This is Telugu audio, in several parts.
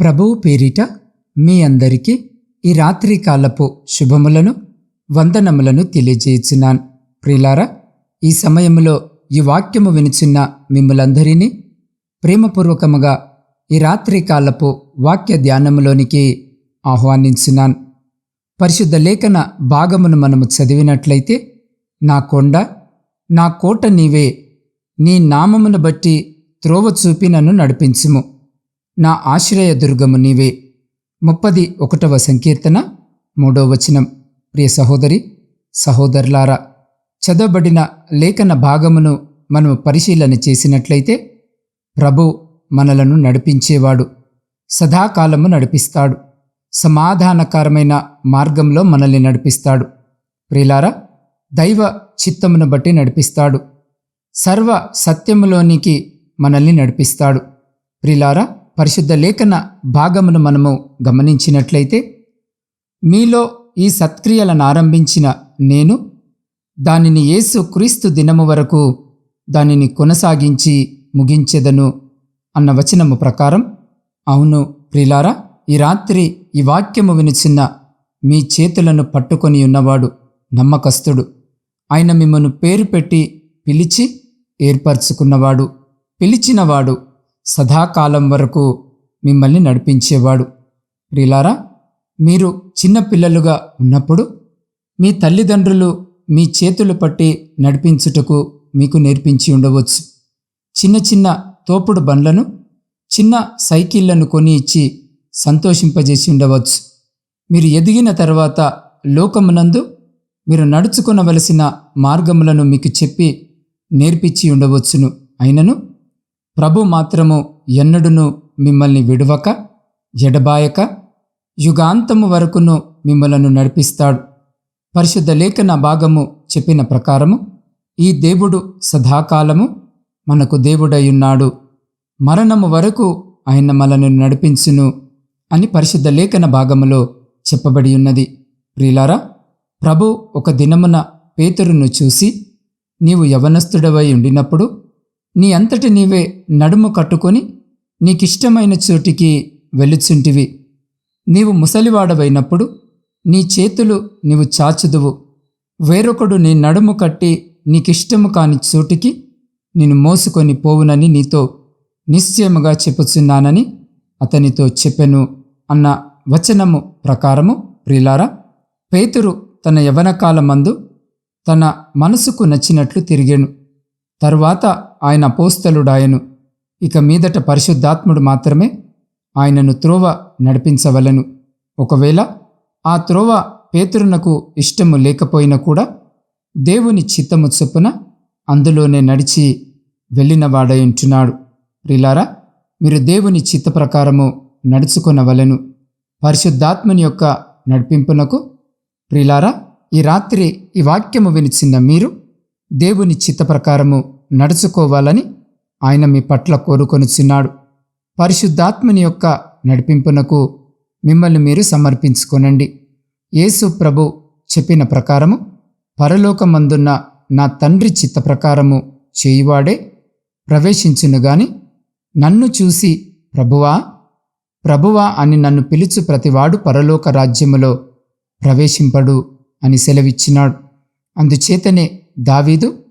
ప్రభువు పేరిట మీ అందరికీ ఈ రాత్రి కాలపు శుభములను వందనములను తెలియజేయుచున్నాను. ప్రిలారా ఈ సమయంలో ఈ వాక్యము వినుచున్న మిమ్మలందరినీ ప్రేమపూర్వకముగా ఈ రాత్రి కాలపు వాక్య ధ్యానములోనికి ఆహ్వానించున్నాను. పరిశుద్ధ లేఖన భాగమును మనము చదివినట్లయితే నా కొండ నా కోట నీవే నీ నామమును బట్టి త్రోవ చూపి నన్ను నడిపించుము. నా ఆశ్రయ దుర్గము నీవే. ముప్పది ఒకటవ సంకీర్తన మూడవ వచనం. ప్రియ సహోదరి సహోదరులారా చదవబడిన లేఖన భాగమును మనము పరిశీలన చేసినట్లయితే ప్రభు మనలను నడిపించేవాడు సదాకాలము నడిపిస్తాడు సమాధానకరమైన మార్గంలో మనల్ని నడిపిస్తాడు. ప్రియులారా దైవ చిత్తమును బట్టి నడిపిస్తాడు సర్వ సత్యములోనికి మనల్ని నడిపిస్తాడు. ప్రిలారా పరిశుద్ధ లేఖన భాగమును మనము గమనించినట్లయితే మీలో ఈ సత్క్రియలను ఆరంభించిన నేను దానిని యేసు క్రీస్తు దినము వరకు దానిని కొనసాగించి ముగించెదను అన్న వచనము ప్రకారం అవును ప్రిలారా ఈ రాత్రి ఈ వాక్యము వినిచిన్న మీ చేతులను పట్టుకొని ఉన్నవాడు నమ్మకస్తుడు. ఆయన మిమ్మను పేరు పెట్టి పిలిచి ఏర్పరచుకున్నవాడు పిలిచినవాడు సదాకాలం వరకు మిమ్మల్ని నడిపించేవాడు. ప్రిలారా మీరు చిన్న పిల్లలుగా ఉన్నప్పుడు మీ తల్లిదండ్రులు మీ చేతులు పట్టి నడిపించుటకు మీకు నేర్పించి ఉండవచ్చు. చిన్న చిన్న తోపుడు బండ్లను చిన్న సైకిళ్ళను కొని ఇచ్చి సంతోషింపజేసి ఉండవచ్చు. మీరు ఎదిగిన తర్వాత లోకమునందు మీరు నడుచుకునవలసిన మార్గములను మీకు చెప్పి నేర్పించి ఉండవచ్చును. అయినను ప్రభు మాత్రము ఎన్నడును మిమ్మల్ని విడువక ఎడబాయక యుగాంతము వరకును మిమ్మలను నడిపిస్తాడు. పరిశుద్ధ లేఖన భాగము చెప్పిన ప్రకారము ఈ దేవుడు సదాకాలము మనకు దేవుడయ్యున్నాడు. మరణము వరకు ఆయన మనను నడిపించును అని పరిశుద్ధ లేఖన భాగములో చెప్పబడి ఉన్నది ప్రియులారా ప్రభు ఒక దినమున పేతురును చూసి నీవు యవనస్తుడవై ఉండినప్పుడు నీ అంతటి నీవే నడుము కట్టుకొని నీకిష్టమైన చోటికి వెళ్ళుచుంటివి. నీవు ముసలివాడవైనప్పుడు నీ చేతులు నీవు చాచుదువు. వేరొకడు నీ నడుము కట్టి నీకిష్టము కాని చోటికి నేను మోసుకొని పోవునని నీతో నిశ్చయముగా చెప్పుచున్నానని అతనితో చెప్పెను అన్న వచనము ప్రకారము ప్రిలారా పేతురు తన యవనకాలమందు తన మనసుకు నచ్చినట్లు తిరిగాను. తరువాత ఆయన పోస్తలుడాయను ఇక మీదట పరిశుద్ధాత్ముడు మాత్రమే ఆయనను త్రోవ నడిపించవలను. ఒకవేళ ఆ త్రోవ పేతురునకు ఇష్టము లేకపోయినా కూడా దేవుని చిత్తము చొప్పున అందులోనే నడిచి వెళ్ళినవాడయుంటున్నాడు ప్రిలారా మీరు దేవుని చిత్త ప్రకారము నడుచుకొనవలను. పరిశుద్ధాత్మని యొక్క నడిపింపునకు ప్రిలారా ఈ రాత్రి ఈ వాక్యము వినిచిన్న మీరు దేవుని చిత్త ప్రకారము నడుచుకోవాలని ఆయన మీ పట్ల కోరుకొనుచున్నాడు. పరిశుద్ధాత్మని యొక్క నడిపింపునకు మిమ్మల్ని మీరు సమర్పించుకొనండి. యేసు ప్రభు చెప్పిన ప్రకారము పరలోకమందున్న నా తండ్రి చిత్త ప్రకారము చేయువాడే ప్రవేశించును గాని నన్ను చూసి ప్రభువా ప్రభువా అని నన్ను పిలుచు ప్రతివాడు పరలోక రాజ్యములో ప్రవేశింపడు అని సెలవిచ్చినాడు. అందుచేతనే దావీదు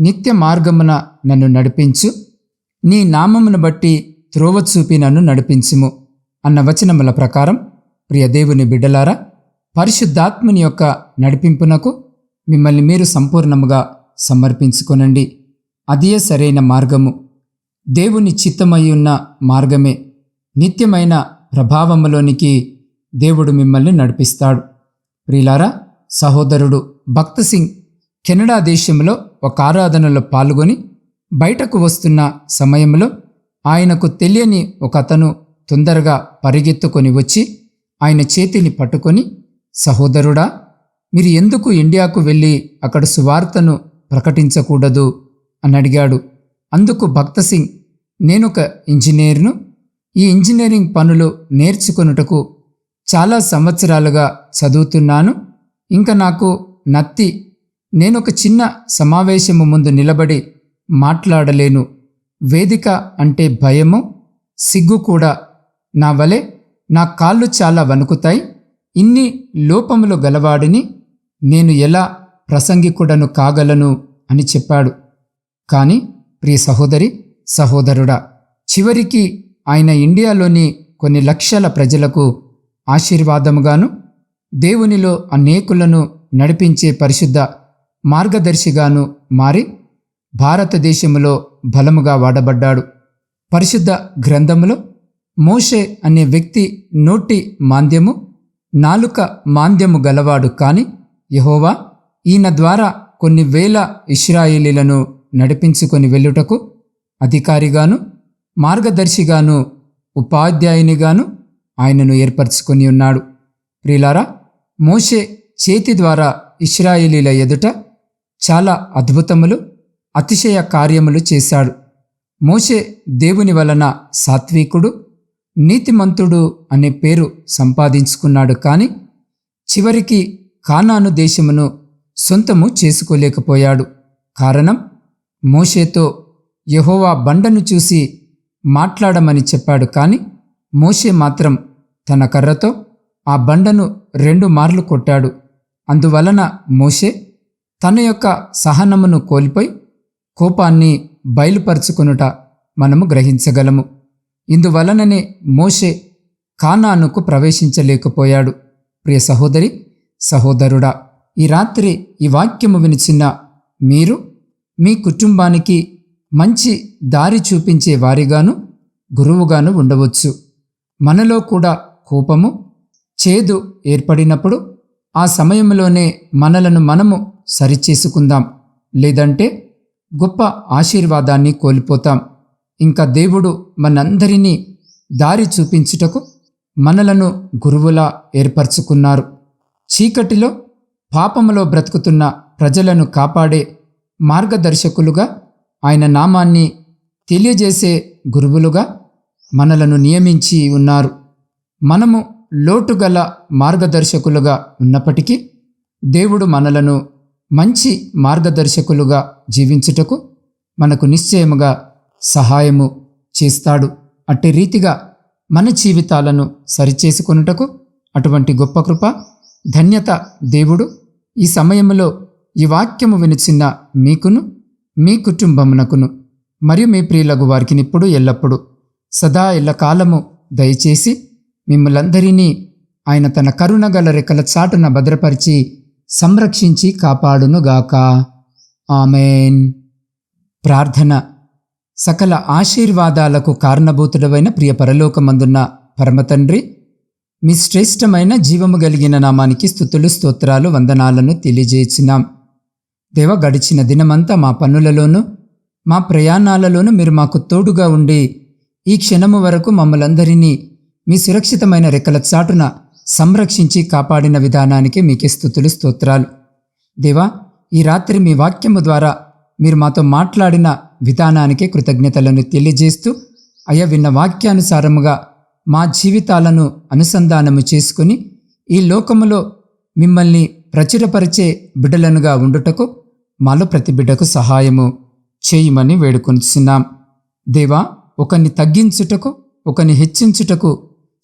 నిత్య మార్గమున నన్ను నడిపించు. నీ నామమును బట్టి త్రోవ చూపి నన్ను నడిపించుము అన్న వచనముల ప్రకారం ప్రియ దేవుని బిడ్డలారా పరిశుద్ధాత్మని యొక్క నడిపింపునకు మిమ్మల్ని మీరు సంపూర్ణముగా సమర్పించుకొనండి. అదే సరైన మార్గము. దేవుని చిత్తమై ఉన్న మార్గమే. నిత్యమైన ప్రభావములోనికి దేవుడు మిమ్మల్ని నడిపిస్తాడు. ప్రియులారా సహోదరుడు భక్త సింగ్ కెనడా దేశంలో ఒక ఆరాధనలో పాల్గొని బయటకు వస్తున్న సమయంలో ఆయనకు తెలియని ఒక అతను తొందరగా పరిగెత్తుకొని వచ్చి ఆయన చేతిని పట్టుకొని సహోదరుడా మీరు ఎందుకు ఇండియాకు వెళ్ళి అక్కడ సువార్తను ప్రకటించకూడదు అని అడిగాడు. అందుకు భక్త సింగ్ నేనొక ఇంజనీర్ను. ఈ ఇంజనీరింగ్ పనులు నేర్చుకొనుటకు చాలా సంవత్సరాలుగా చదువుతున్నాను. ఇంకా నాకు నత్తి నేనొక చిన్న సమావేశము ముందు నిలబడి మాట్లాడలేను. వేదిక అంటే భయము సిగ్గు కూడా నా వలె నా కాళ్ళు చాలా వణుకుతాయి. ఇన్ని లోపములు గలవాడిని నేను ఎలా ప్రసంగికుడను కాగలను అని చెప్పాడు. కాని ప్రియ సహోదరి సహోదరుడా చివరికి ఆయన ఇండియాలోని కొన్ని లక్షల ప్రజలకు ఆశీర్వాదముగాను దేవునిలో అనేకులను నడిపించే పరిశుద్ధ మార్గదర్శిగాను మారి భారతదేశములో బలముగా వాడబడ్డాడు. పరిశుద్ధ గ్రంథములో మోషే అనే వ్యక్తి నోటి మాంద్యము నాలుక మాంద్యము గలవాడు కాని యహోవా ఈయన ద్వారా కొన్ని వేల ఇస్రాయేలీలను నడిపించుకొని వెళ్ళుటకు అధికారిగాను మార్గదర్శిగాను ఉపాధ్యాయునిగాను ఆయనను ఏర్పరచుకొని ఉన్నాడు. ప్రిలారా మోషే చేతి ద్వారా ఇస్రాయేలీల ఎదుట చాలా అద్భుతములు అతిశయ కార్యములు చేశాడు. మోషే దేవుని వలన సాత్వికుడు నీతిమంతుడు అనే పేరు సంపాదించుకున్నాడు కాని చివరికి కానాను దేశమును సొంతము చేసుకోలేకపోయాడు. కారణం మోషేతో యెహోవా బండను చూసి మాట్లాడమని చెప్పాడు కాని మోషే మాత్రం తన కర్రతో ఆ బండను రెండు మార్లు కొట్టాడు. అందువలన మోషే తన యొక్క సహనమును కోల్పోయి కోపాన్ని బయలుపరుచుకొనుట మనము గ్రహించగలము. ఇందువలననే మోషే కానానుకు ప్రవేశించలేకపోయాడు. ప్రియ సహోదరి సహోదరుడా ఈ రాత్రి ఈ వాక్యము వినిచిన మీరు మీ కుటుంబానికి మంచి దారి చూపించే వారిగాను గురువుగాను ఉండవచ్చు. మనలో కూడా కోపము చేదు ఏర్పడినప్పుడు ఆ సమయంలోనే మనలను మనము సరిచేసుకుందాం. లేదంటే గొప్ప ఆశీర్వాదాన్ని కోల్పోతాం. ఇంకా దేవుడు మనందరినీ దారి చూపించుటకు మనలను గురువులా ఏర్పరచుకున్నారు. చీకటిలో పాపములో బ్రతుకుతున్న ప్రజలను కాపాడే మార్గదర్శకులుగా ఆయన నామాన్ని తెలియజేసే గురువులుగా మనలను నియమించి ఉన్నారు. మనము లోటుగల మార్గదర్శకులుగా ఉన్నప్పటికీ దేవుడు మనలను మంచి మార్గదర్శకులుగా జీవించుటకు మనకు నిశ్చయముగా సహాయము చేస్తాడు. అట్టి రీతిగా మన జీవితాలను సరిచేసుకొనుటకు అటువంటి గొప్ప కృప ధన్యత దేవుడు ఈ సమయంలో ఈ వాక్యము వినిచిన్న మీకును మీ కుటుంబమునకును మరియు మీ ప్రియులకు వారికి ఇప్పుడు ఎల్లప్పుడూ సదా ఎల్లకాలము దయచేసి మిమ్మలందరినీ ఆయన తన కరుణగల రెక్కల చాటున భద్రపరిచి సంరక్షించి కాపాడునుగాక. ఆమెన్. ప్రార్థన. సకల ఆశీర్వాదాలకు కారణభూతుడమైన ప్రియ పరలోకమందున్న పరమతండ్రి మీ శ్రేష్టమైన జీవము కలిగిన నామానికి స్థుతులు స్తోత్రాలు వందనాలను తెలియజేసినాం. దేవ గడిచిన దినమంతా మా పనులలోనూ మా ప్రయాణాలలోనూ మీరు మాకు తోడుగా ఉండి ఈ క్షణము వరకు మమ్మలందరినీ మీ సురక్షితమైన రెక్కల చాటున సంరక్షించి కాపాడిన విధానానికి మీకే స్థుతులు స్తోత్రాలు. దేవా ఈ రాత్రి మీ వాక్యము ద్వారా మీరు మాతో మాట్లాడిన విధానానికి కృతజ్ఞతలను తెలియజేస్తూ అయ్యా విన్న వాక్యానుసారముగా మా జీవితాలను అనుసంధానము చేసుకుని ఈ లోకములో మిమ్మల్ని ప్రచురపరిచే బిడ్డలనుగా ఉండుటకు మాలో ప్రతి బిడ్డకు సహాయము చేయమని వేడుకొనిచున్నాం. దేవా ఒకరిని తగ్గించుటకు ఒకరిని హెచ్చించుటకు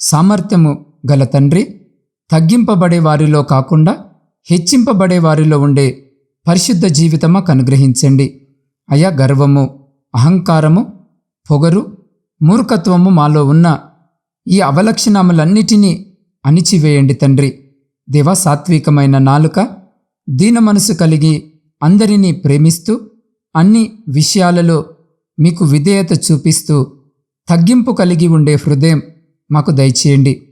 సామర్థ్యము గల తండ్రి తగ్గింపబడే వారిలో కాకుండా హెచ్చింపబడే వారిలో ఉండే పరిశుద్ధ జీవితమా కనుగ్రహించండి అయా గర్వము అహంకారము పొగరు మూర్ఖత్వము మాలో ఉన్న ఈ అవలక్షణములన్నిటినీ అణిచివేయండి తండ్రి. దేవ సాత్వికమైన నాలుక దీన మనసు కలిగి అందరినీ ప్రేమిస్తూ అన్ని విషయాలలో మీకు విధేయత చూపిస్తూ తగ్గింపు కలిగి ఉండే హృదయం మాకు దయచేయండి.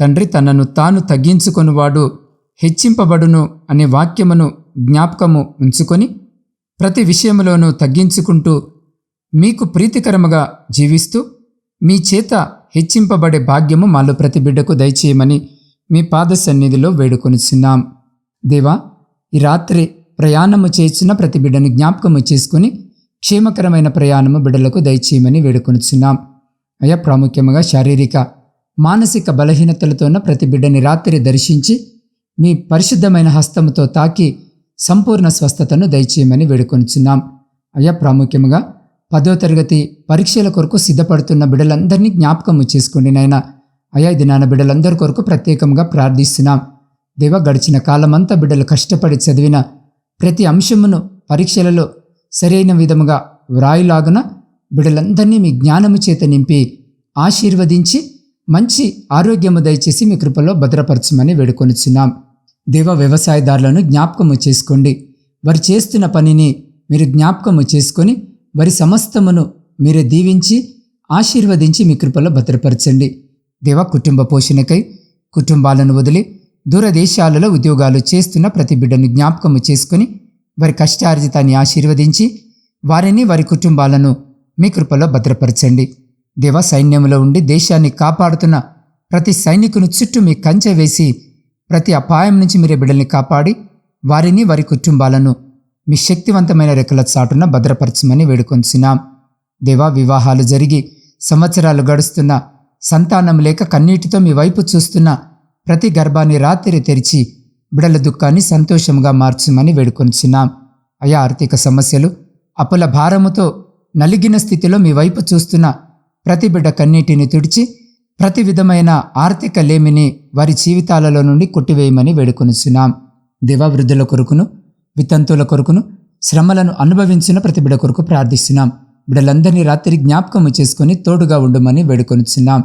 తండ్రి తనను తాను తగ్గించుకొనివాడు హెచ్చింపబడును అనే వాక్యమును జ్ఞాపకము ఉంచుకొని ప్రతి విషయంలోనూ తగ్గించుకుంటూ మీకు ప్రీతికరముగా జీవిస్తూ మీ చేత హెచ్చింపబడే భాగ్యము మాలో ప్రతి బిడ్డకు దయచేయమని మీ పాద సన్నిధిలో వేడుకొనిచున్నాం. దేవా ఈ రాత్రి ప్రయాణము చేసిన ప్రతి బిడ్డను జ్ఞాపకము చేసుకుని క్షేమకరమైన ప్రయాణము బిడ్డలకు దయచేయమని వేడుకొనిచున్నాం. అయ్యా ప్రాముఖ్యముగా శారీరక మానసిక బలహీనతలతో ఉన్న ప్రతి బిడ్డని రాత్రి దర్శించి మీ పరిశుద్ధమైన హస్తముతో తాకి సంపూర్ణ స్వస్థతను దయచేయమని వేడుకొనిచున్నాం. అయ్యా ప్రాముఖ్యంగా పదో తరగతి పరీక్షల కొరకు సిద్ధపడుతున్న బిడ్డలందరినీ జ్ఞాపకము చేసుకోండి నాయన. అయ్యా ఇది నాన్న బిడ్డలందరి కొరకు ప్రత్యేకంగా ప్రార్థిస్తున్నాం. దేవ గడిచిన కాలమంతా బిడ్డలు కష్టపడి చదివిన ప్రతి అంశమును పరీక్షలలో సరైన విధముగా వ్రాయిలాగున బిడ్డలందరినీ మీ జ్ఞానము చేత నింపి ఆశీర్వదించి మంచి ఆరోగ్యము దయచేసి మీ కృపలో భద్రపరచమని వేడుకొనిచున్నాం. దేవ వ్యవసాయదారులను జ్ఞాపకము చేసుకోండి. వారు చేస్తున్న పనిని మీరు జ్ఞాపకము చేసుకొని వారి సమస్తమును మీరే దీవించి ఆశీర్వదించి మీ కృపలో భద్రపరచండి. దేవ కుటుంబ పోషణకై కుటుంబాలను వదిలి దూరదేశాలలో ఉద్యోగాలు చేస్తున్న ప్రతి బిడ్డను జ్ఞాపకము చేసుకొని వారి కష్టార్జితాన్ని ఆశీర్వదించి వారిని వారి కుటుంబాలను మీ కృపలో భద్రపరచండి. దేవ సైన్యంలో ఉండి దేశాన్ని కాపాడుతున్న ప్రతి సైనికుని చుట్టూ మీ కంచె వేసి ప్రతి అపాయం నుంచి మీరే బిడ్డల్ని కాపాడి వారిని వారి కుటుంబాలను మీ శక్తివంతమైన రెక్కల చాటున భద్రపరచమని వేడుకొంచున్నాం దేవా వివాహాలు జరిగి సంవత్సరాలు గడుస్తున్న సంతానం లేక కన్నీటితో మీ వైపు చూస్తున్న ప్రతి గర్భాన్ని రాత్రి తెరిచి బిడల దుఃఖాన్ని సంతోషంగా మార్చమని వేడుకొంచున్నాం అయా ఆర్థిక సమస్యలు అప్పుల భారముతో నలిగిన స్థితిలో మీ వైపు చూస్తున్న ప్రతి బిడ్డ కన్నీటిని తుడిచి ప్రతి విధమైన ఆర్థిక లేమిని వారి జీవితాలలో నుండి కొట్టివేయమని వేడుకొనుచున్నాం. దేవవృద్ధుల కొరకును వితంతుల కొరకును శ్రమలను అనుభవించిన ప్రతి బిడ కొరకు ప్రార్థిస్తున్నాం. బిడ్డలందరినీ రాత్రి జ్ఞాపకము చేసుకొని తోడుగా ఉండమని వేడుకొనుచున్నాం.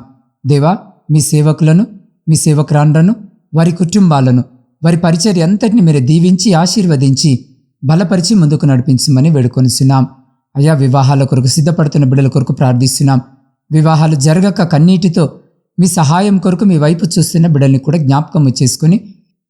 దేవా మీ సేవకులను మీ సేవకురాండ్రను వారి కుటుంబాలను వారి పరిచర్య అంతటిని మీరు దీవించి ఆశీర్వదించి బలపరిచి ముందుకు నడిపించమని వేడుకొనిస్తున్నాం అయా వివాహాల కొరకు సిద్ధపడుతున్న బిడ్డల కొరకు ప్రార్థిస్తున్నాం. వివాహాలు జరగక కన్నీటితో మీ సహాయం కొరకు మీ వైపు చూస్తున్న బిడ్డల్ని కూడా జ్ఞాపకము చేసుకుని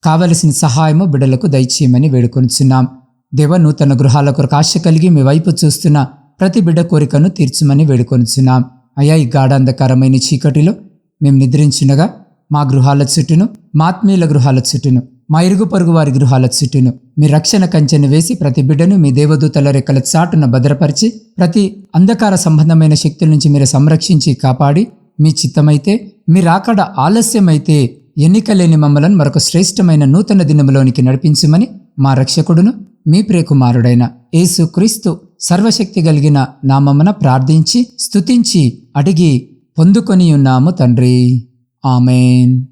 కావలసిన సహాయము బిడ్డలకు దయచేయమని వేడుకొనిచున్నాం. దేవ నూతన గృహాల కొరకు ఆశ కలిగి మీ వైపు చూస్తున్న ప్రతి బిడ్డ కోరికను తీర్చమని వేడుకొనిచున్నాం. అయ్యా ఈ గాఢాంధకారమైన చీకటిలో మేము నిద్రించినగా మా గృహాల చుట్టూను మా ఆత్మీయుల గృహాల చుట్టూను మా ఇరుగు పొరుగు వారి గృహాల చుట్టూను. మీ రక్షణ కంచెను వేసి ప్రతి బిడ్డను మీ దేవదూతల రెక్కల చాటున భద్రపరిచి ప్రతి అంధకార సంబంధమైన శక్తుల నుంచి మీరు సంరక్షించి కాపాడి మీ చిత్తమైతే మీ రాకడ ఆలస్యమైతే ఎన్నికలేని మమ్మలను మరొక శ్రేష్టమైన నూతన దినములోనికి నడిపించమని మా రక్షకుడును మీ ప్రియకుమారుడైన యేసు క్రీస్తు సర్వశక్తి కలిగిన నామమున ప్రార్థించి స్తుతించి అడిగి పొందుకొని ఉన్నాము తండ్రి. ఆమెన్.